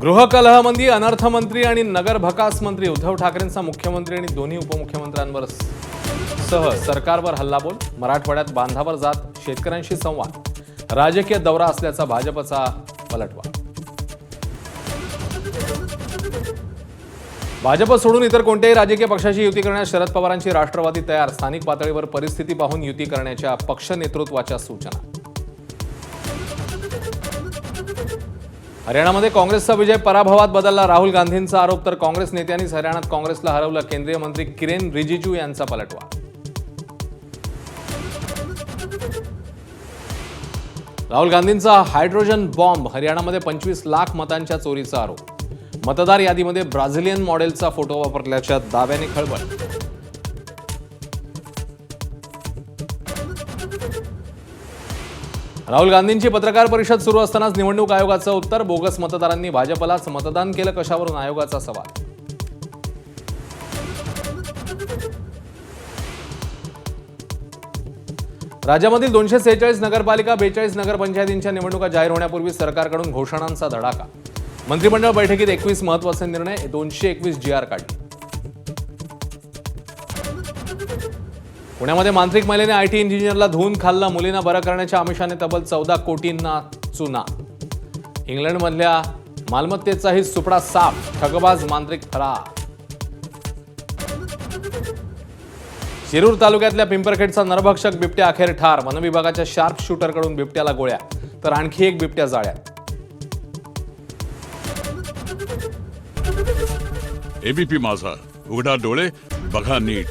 गृहकलहमंदी अनर्थमंत्री आणि नगर भकास मंत्री उद्धव ठाकरेंचा मुख्यमंत्री आणि दोन्ही उपमुख्यमंत्र्यांवर सह सरकारवर हल्लाबोल मराठवाड्यात बांधावर जात शेतकऱ्यांशी संवाद राजकीय दौरा असल्याचा भाजपचा पलटवार भाजप सोडून इतर कोणत्याही राजकीय पक्षाशी युती करण्यास शरद पवारांची राष्ट्रवादी तयार स्थानिक पातळीवर परिस्थिती पाहून युती करण्याच्या पक्ष नेतृत्वाच्या सूचना. हरियाणामध्ये काँग्रेसचा विजय पराभवात बदलला. राहुल गांधींचा आरोप तर काँग्रेस नेत्यांनीच हरियाणात काँग्रेसला हरवलं. केंद्रीय मंत्री किरेन रिजिजू यांचा पलटवार. राहुल गांधींचा हायड्रोजन बॉम्ब हरियाणामध्ये पंचवीस लाख मतांच्या चोरीचा आरोप. मतदार यादीमध्ये ब्राझिलियन मॉडेलचा फोटो वापरल्याच्या दाव्याने खळबळ. राहुल गांधींची पत्रकार परिषद सुरू असतानाच निवडणूक आयोगाचं उत्तर. बोगस मतदारांनी भाजपलाच मतदान केलं कशावरून? आयोगाचा सवाल. राज्यामधील दोनशे सेहेचाळीस नगरपालिका बेचाळीस नगरपंचायतींच्या निवडणुका जाहीर होण्यापूर्वी सरकारकडून घोषणांचा धडाका. मंत्रिमंडळ बैठकीत एकवीस महत्त्वाचे निर्णय दोनशे एकवीस जी आर काढले. पुण्यामध्ये मांत्रिक महिलेने आय टी इंजिनियरला धुवून खाल्लं. मुलींना बरं करण्याच्या आमिषाने तब्बल चौदा कोटींना चुना. इंग्लंडमधल्या मालमत्तेचाही सुपडा साफ. ठगबाज मांत्रिक फरार. शिरूर तालुक्यातल्या पिंपरखेडचा नरभक्षक बिबट्या अखेर ठार. वनविभागाच्या शार्प शूटरकडून बिबट्याला गोळ्या तर आणखी एक बिबट्या जाळ्यात. एबीपी माझा. उघडा डोळे बघा नीट.